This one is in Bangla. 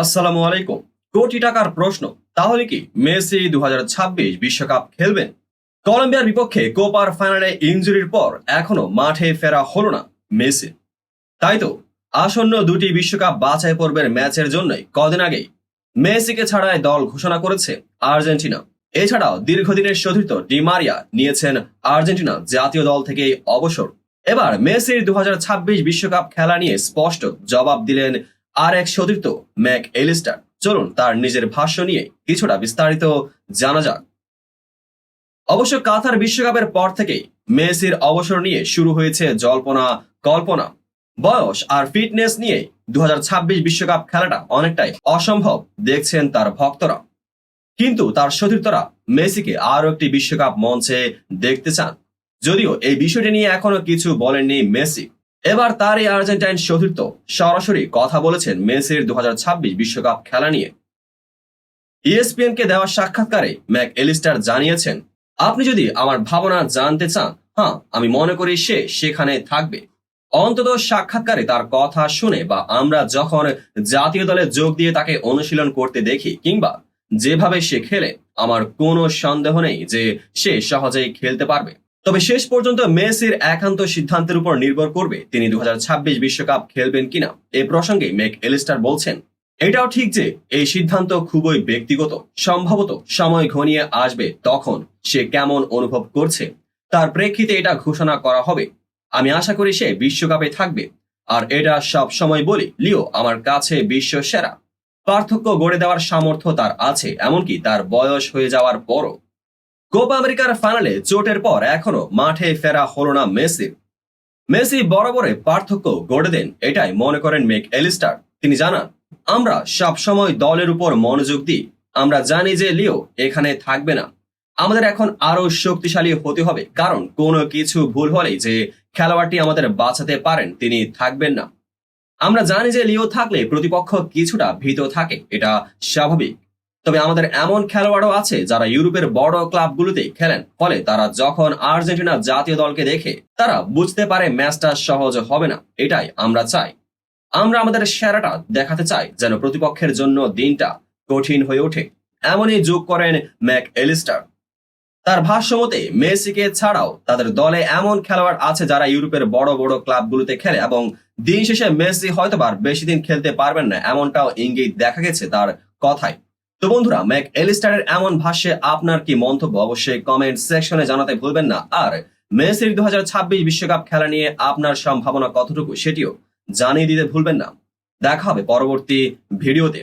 আসসালামু আলাইকুম। কোটি টাকার প্রশ্ন। তাহলে কি মেসি দু বিশ্বকাপ খেলবেন? কলম্বিয়ার বিপক্ষে কোপার ফাইনালে ইনজুরির পর এখনও মাঠে ফেরা হলো না মেসি। তাই তো, আসন্ন দুটি বিশ্বকাপ বাছাই পর্বের ম্যাচের জন্যই কদিন আগেই মেসিকে ছাড়ায় দল ঘোষণা করেছে আর্জেন্টিনা। এছাড়াও দীর্ঘদিনের সতীর্থ ডিমারিয়া নিয়েছেন আর্জেন্টিনা জাতীয় দল থেকে অবসর। এবার মেসির দু বিশ্বকাপ খেলা নিয়ে স্পষ্ট জবাব দিলেন আর এক সতীর্থ ম্যাক এলিস্টার। চলুন তার নিজের ভাষ্য নিয়ে কিছুটা বিস্তারিত জানা যাক। অবশ্য কাতার বিশ্বকাপের পর থেকেই মেসির অবসর নিয়ে শুরু হয়েছে জল্পনা কল্পনা। বয়স আর ফিটনেস নিয়ে দু বিশ্বকাপ খেলাটা অনেকটাই অসম্ভব দেখছেন তার ভক্তরা। কিন্তু তার সতীর্থরা মেসিকে আরও একটি বিশ্বকাপ মঞ্চে দেখতে চান। যদিও এই বিষয়টি নিয়ে এখনও কিছু বলেননি মেসি। এবার তার এই আর্জেন্টাইন সতীর্থ সরাসরি কথা বলেছেন মেসির দু বিশ্বকাপ খেলা নিয়ে। E ইএসপিএন কে দেওয়া সাক্ষাৎকারে ম্যাক এলিস্টার জানিয়েছেন, আপনি যদি আমার ভাবনা জানতে চান হ্যাঁ আমি মনে করি সে সেখানে থাকবে। অন্তত সাক্ষাৎকারে তার কথা শুনে বা আমরা যখন জাতীয় দলে যোগ দিয়ে তাকে অনুশীলন করতে দেখি কিংবা যেভাবে সে খেলে, আমার কোনো সন্দেহ নেই যে সে সহজেই খেলতে পারবে। তবে শেষ পর্যন্ত মেসির একান্ত সিদ্ধান্তের উপর নির্ভর করবে তিনি দু বিশ্বকাপ খেলবেন কিনা। এ প্রসঙ্গে মেক এলিস্টার বলছেন, এটাও ঠিক যে এই সিদ্ধান্ত খুবই ব্যক্তিগত। সম্ভবত সময় ঘনিয়ে আসবে তখন সে কেমন অনুভব করছে। তার প্রেক্ষিতে এটা ঘোষণা করা হবে। আমি আশা করি সে বিশ্বকাপে থাকবে। আর এটা সব সময় বলি, লিও আমার কাছে বিশ্ব সেরা পার্থক্য গড়ে দেওয়ার সামর্থ্য তার আছে, এমনকি তার বয়স হয়ে যাওয়ার পরও। কোপা আমেরিকার ফাইনালে চোটের পর এখনও মাঠে ফেরা হলো না মেসির মেসি বরাবরে পার্থক্য গড়ে দেন, এটাই মনে করেন মেক এলিস্টার। তিনি জানান, আমরা সব সময় দলের উপর মনোযোগ দিই। আমরা জানি যে লিও এখানে থাকবে না। আমাদের এখন আরও শক্তিশালী হতে হবে। কারণ কোনো কিছু ভুল হলেই যে খেলোয়াড়টি আমাদের বাঁচাতে পারেন, তিনি থাকবেন না। আমরা জানি যে লিও থাকলে প্রতিপক্ষ কিছুটা ভীত থাকে, এটা স্বাভাবিক। তবে আমাদের এমন খেলোয়াড়ও আছে যারা ইউরোপের বড় ক্লাবগুলোতে খেলেন। ফলে তারা যখন আর্জেন্টিনা জাতীয় দলকে দেখে, তারা বুঝতে পারে ম্যাচটা সহজ হবে না। এটাই আমরা চাই। আমরা আমাদের সেরাটা দেখাতে চাই যেন প্রতিপক্ষের জন্য দিনটা কঠিন হয়ে ওঠে। এমনই যোগ করেন ম্যাক এলিস্টার তার ভাষ্যমতে মেসিকে ছাড়াও তাদের দলে এমন খেলোয়াড় আছে যারা ইউরোপের বড় বড় ক্লাবগুলোতে খেলে এবং দিন শেষে মেসি হয়তোবার বেশি দিন খেলতে পারবেন না, এমনটাও ইঙ্গিত দেখা গেছে তার কথায়। তো বন্ধুরা, ম্যাক এলিস্টারের এমন ভাষ্যে আপনার কি মন্তব্য অবশ্যই কমেন্ট সেকশনে জানাতে ভুলবেন না। আর মেসির দু বিশ্বকাপ খেলা নিয়ে আপনার সম্ভাবনা কতটুকু সেটিও জানিয়ে দিতে ভুলবেন না। দেখা হবে পরবর্তী ভিডিওতে।